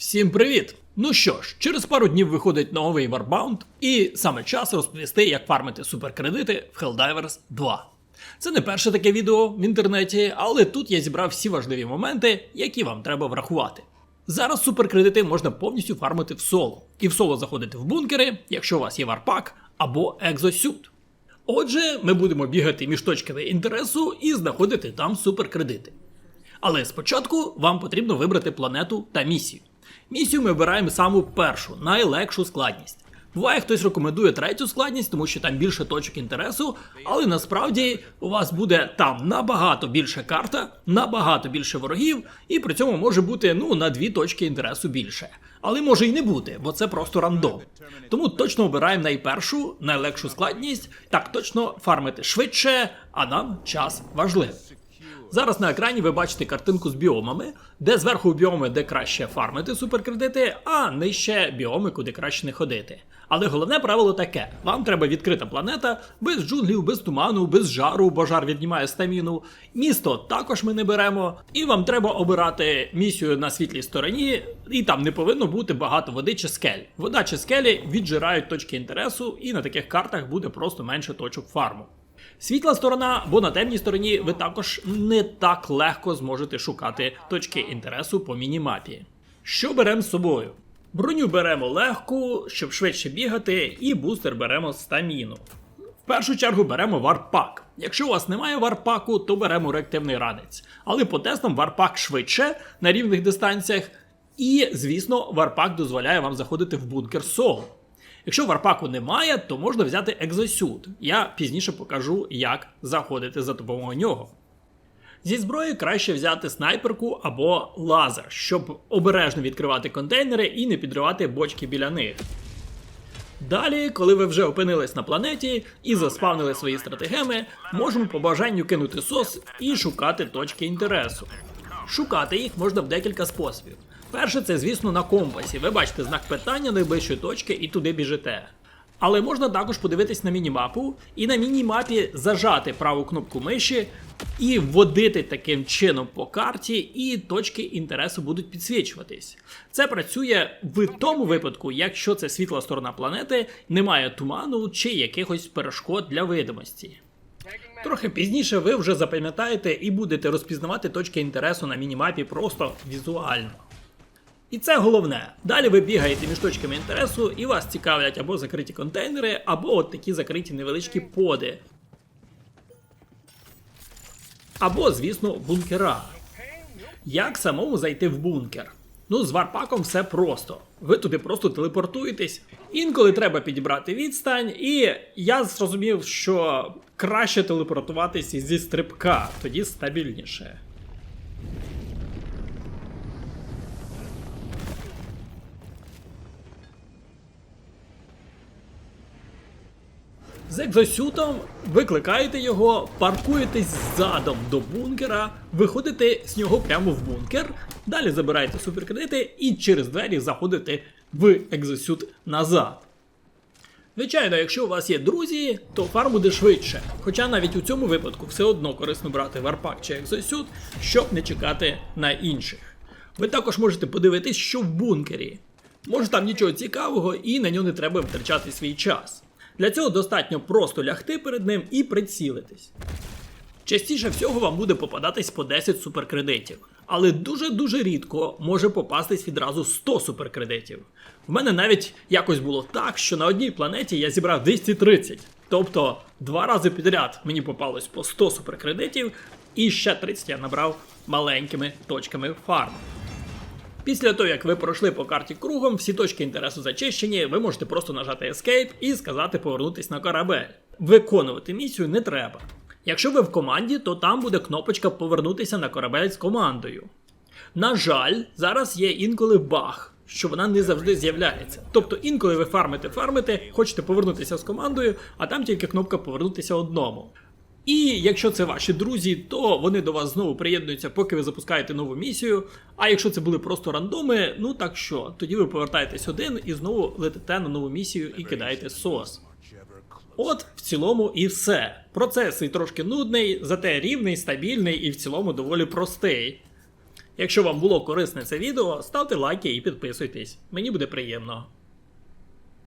Всім привіт! Ну що ж, через пару днів виходить новий Warbound, і саме час розповісти, як фармити суперкредити в Helldivers 2. Це не перше таке відео в інтернеті, але тут я зібрав всі важливі моменти, які вам треба врахувати. Зараз суперкредити можна повністю фармити в соло, і в соло заходити в бункери, якщо у вас є варпак або екзосют. Отже, ми будемо бігати між точками інтересу і знаходити там суперкредити. Але спочатку вам потрібно вибрати планету та місію. Місію ми обираємо саму першу, найлегшу складність. Буває, хтось рекомендує третю складність, тому що там більше точок інтересу, але насправді у вас буде там набагато більше карта, набагато більше ворогів, і при цьому може бути ну на дві точки інтересу більше. Але може і не бути, бо це просто рандом. Тому точно обираємо найпершу, найлегшу складність, так точно фармити швидше, а нам час важливий. Зараз на екрані ви бачите картинку з біомами, де зверху біоми, де краще фармити суперкредити, а нижче біоми, куди краще не ходити. Але головне правило таке: вам треба відкрита планета, без джунглів, без туману, без жару, бо жар віднімає стаміну. Місто також ми не беремо, і вам треба обирати місію на світлій стороні, і там не повинно бути багато води чи скель. Вода чи скелі віджирають точки інтересу, і на таких картах буде просто менше точок фарму. Світла сторона, бо на темній стороні ви також не так легко зможете шукати точки інтересу по мінімапі. Що беремо з собою? Броню беремо легку, щоб швидше бігати, і бустер беремо стаміну. В першу чергу беремо варпак. Якщо у вас немає варпаку, то беремо реактивний ранець. Але по тестам варпак швидше на рівних дистанціях. І, звісно, варпак дозволяє вам заходити в бункер соло. Якщо варпаку немає, то можна взяти екзосют. Я пізніше покажу, як заходити за допомогою нього. Зі зброї краще взяти снайперку або лазер, щоб обережно відкривати контейнери і не підривати бочки біля них. Далі, коли ви вже опинились на планеті і заспавнили свої стратегеми, можемо по бажанню кинути сос і шукати точки інтересу. Шукати їх можна в декілька способів. Перше, це, звісно, на компасі. Ви бачите знак питання найближчої точки і туди біжите. Але можна також подивитись на мінімапу і на мінімапі зажати праву кнопку миші і вводити таким чином по карті, і точки інтересу будуть підсвічуватись. Це працює в тому випадку, якщо це світла сторона планети, немає туману чи якихось перешкод для видимості. Трохи пізніше ви вже запам'ятаєте і будете розпізнавати точки інтересу на мінімапі просто візуально. І це головне. Далі ви бігаєте між точками інтересу, і вас цікавлять або закриті контейнери, або от такі закриті невеличкі поди. Або, звісно, бункера. Як самому зайти в бункер? Ну, з варпаком все просто. Ви туди просто телепортуєтесь. Інколи треба підібрати відстань, і я зрозумів, що краще телепортуватися зі стрибка, тоді стабільніше. З екзосютом викликаєте його, паркуєтесь задом до бункера, виходите з нього прямо в бункер, далі забираєте суперкредити і через двері заходите в екзосют назад. Звичайно, якщо у вас є друзі, то фарм буде швидше. Хоча навіть у цьому випадку все одно корисно брати варпак чи екзосют, щоб не чекати на інших. Ви також можете подивитись, що в бункері. Може там нічого цікавого і на нього не треба втрачати свій час. Для цього достатньо просто лягти перед ним і прицілитись. Частіше всього вам буде попадатись по 10 суперкредитів, але дуже-дуже рідко може попастись відразу 100 суперкредитів. В мене навіть якось було так, що на одній планеті я зібрав 230. Тобто два рази підряд мені попалось по 100 суперкредитів, і ще 30 я набрав маленькими точками фарму. Після того, як ви пройшли по карті кругом, всі точки інтересу зачищені, ви можете просто нажати Escape і сказати повернутись на корабель. Виконувати місію не треба. Якщо ви в команді, то там буде кнопочка повернутися на корабель з командою. На жаль, зараз є інколи баг, що вона не завжди з'являється. Тобто інколи ви фармите, фармите, хочете повернутися з командою, а там тільки кнопка повернутися одному. І якщо це ваші друзі, то вони до вас знову приєднуються, поки ви запускаєте нову місію. А якщо це були просто рандоми, ну так що, тоді ви повертаєтесь один і знову летите на нову місію і кидаєте сос. От в цілому і все. Процес і трошки нудний, зате рівний, стабільний і в цілому доволі простий. Якщо вам було корисне це відео, ставте лайки і підписуйтесь. Мені буде приємно.